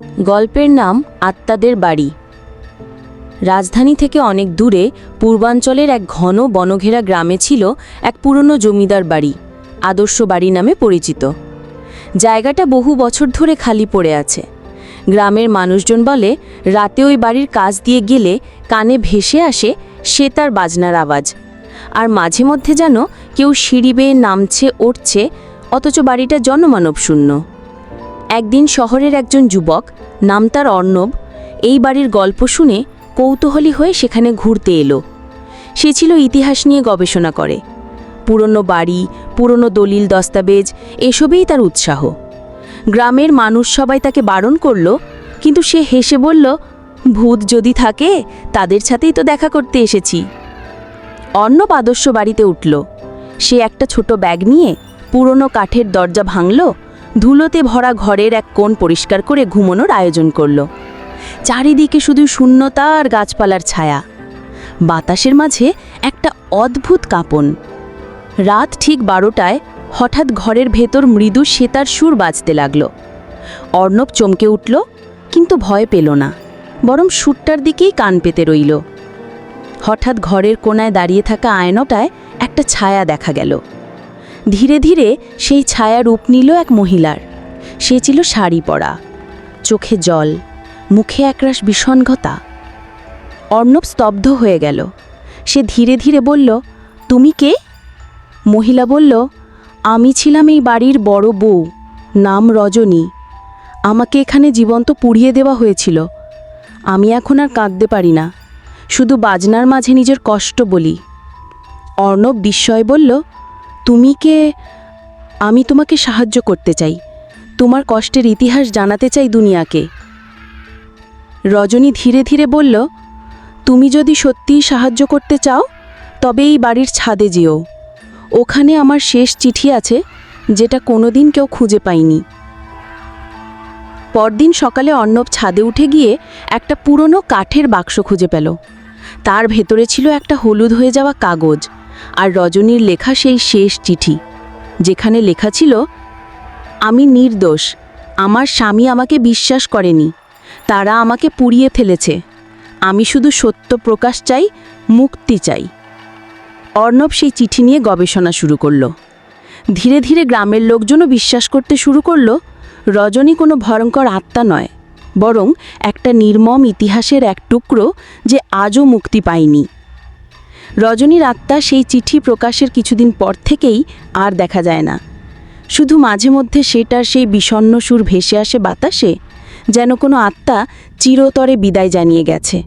গল্পের নাম আত্মাদের বাড়ি। রাজধানী থেকে অনেক দূরে পূর্বাঞ্চলের এক ঘন বনঘেরা গ্রামে ছিল এক পুরনো জমিদার বাড়ি, আদর্শ বাড়ি নামে পরিচিত। জায়গাটা বহু বছর ধরে খালি পড়ে আছে। গ্রামের মানুষজন বলে, রাতে ওই বাড়ির কাজ দিয়ে গেলে কানে ভেসে আসে সে তার বাজনার আওয়াজ। আর মাঝে মধ্যে যেন কেউ সিঁড়ি বেয়ে নামছে উঠছে অথচ বাড়িটা জনমানব শূন্য একদিন শহরের একজন যুবক, নাম তার অর্ণব, এই বাড়ির গল্প শুনে কৌতূহলী হয়ে সেখানে ঘুরতে এলো। সে ছিল ইতিহাস নিয়ে গবেষণা করে। পুরনো বাড়ি, পুরনো দলিল দস্তাবেজ, এসবেই তার উৎসাহ। গ্রামের মানুষ সবাই তাকে বারণ করল, কিন্তু সে হেসে বলল, ভূত যদি থাকে, তাদের সাথেই তো দেখা করতে এসেছি। অর্ণব আদর্শ বাড়িতে উঠল। সে একটা ছোট ব্যাগ নিয়ে পুরনো কাঠের দরজা ভাঙল ধুলোতে ভরা ঘরের এক কোণ পরিষ্কার করে ঘুমানোর আয়োজন করল। চারিদিকে শুধু শূন্যতা আর গাছপালার ছায়া। বাতাসের মাঝে একটা অদ্ভুত কাঁপন। রাত ঠিক বারোটায় হঠাৎ ঘরের ভেতর মৃদু সেতার সুর বাজতে লাগল। অর্ণব চমকে উঠল, কিন্তু ভয় পেল না, বরং সুরটার দিকেই কান পেতে রইল। হঠাৎ ঘরের কোনায় দাঁড়িয়ে থাকা আয়নাটায় একটা ছায়া দেখা গেল। ধীরে ধীরে সেই ছায়া রূপ নিল এক মহিলার। সে ছিল শাড়ি পরা, চোখে জল, মুখে একরাশ বিষণ্গতা অর্ণব স্তব্ধ হয়ে গেল। সে ধীরে ধীরে বলল, তুমি কে? মহিলা বলল, আমি ছিলাম এই বাড়ির বড় বউ, নাম রজনী। আমাকে এখানে জীবন্ত পুড়িয়ে দেওয়া হয়েছিল। আমি এখন আর কাঁদতে পারি না। শুধু বাজনার মাঝে নিজের কষ্ট বলি। অর্ণব বিস্ময় বলল তুমি কে? আমি তোমাকে সাহায্য করতে চাই। তোমার কষ্টের ইতিহাস জানাতে চাই দুনিয়াকে। রজনী ধীরে ধীরে বলল, তুমি যদি সত্যিই সাহায্য করতে চাও, তবে এই বাড়ির ছাদে যেও। ওখানে আমার শেষ চিঠি আছে, যেটা কোনোদিন কেউ খুঁজে পায়নি। পরদিন সকালে অর্ণব ছাদে উঠে গিয়ে একটা পুরনো কাঠের বাক্স খুঁজে পেল। তার ভেতরে ছিল একটা হলুদ হয়ে যাওয়া কাগজ। আর রজনীর লেখা সেই শেষ চিঠি, যেখানে লেখা ছিল, আমি নির্দোষ, আমার স্বামী আমাকে বিশ্বাস করেনি, তারা আমাকে পুড়িয়ে ফেলেছে, আমি শুধু সত্য প্রকাশ চাই, মুক্তি চাই। অর্ণব সেই চিঠি নিয়ে গবেষণা শুরু করল। ধীরে ধীরে গ্রামের লোকজনও বিশ্বাস করতে শুরু করল, রজনী কোনো ভয়ঙ্কর আত্মা নয়, বরং একটা নির্মম ইতিহাসের এক টুকরো যে আজও মুক্তি পায়নি। রজনীর আত্মা সেই চিঠি প্রকাশের কিছুদিন পর থেকেই আর দেখা যায় না। শুধু মাঝে মধ্যে সেটার সেই বিষণ্ন সুর ভেসে আসে বাতাসে, যেন কোনো আত্মা চিরতরে বিদায় জানিয়ে গেছে।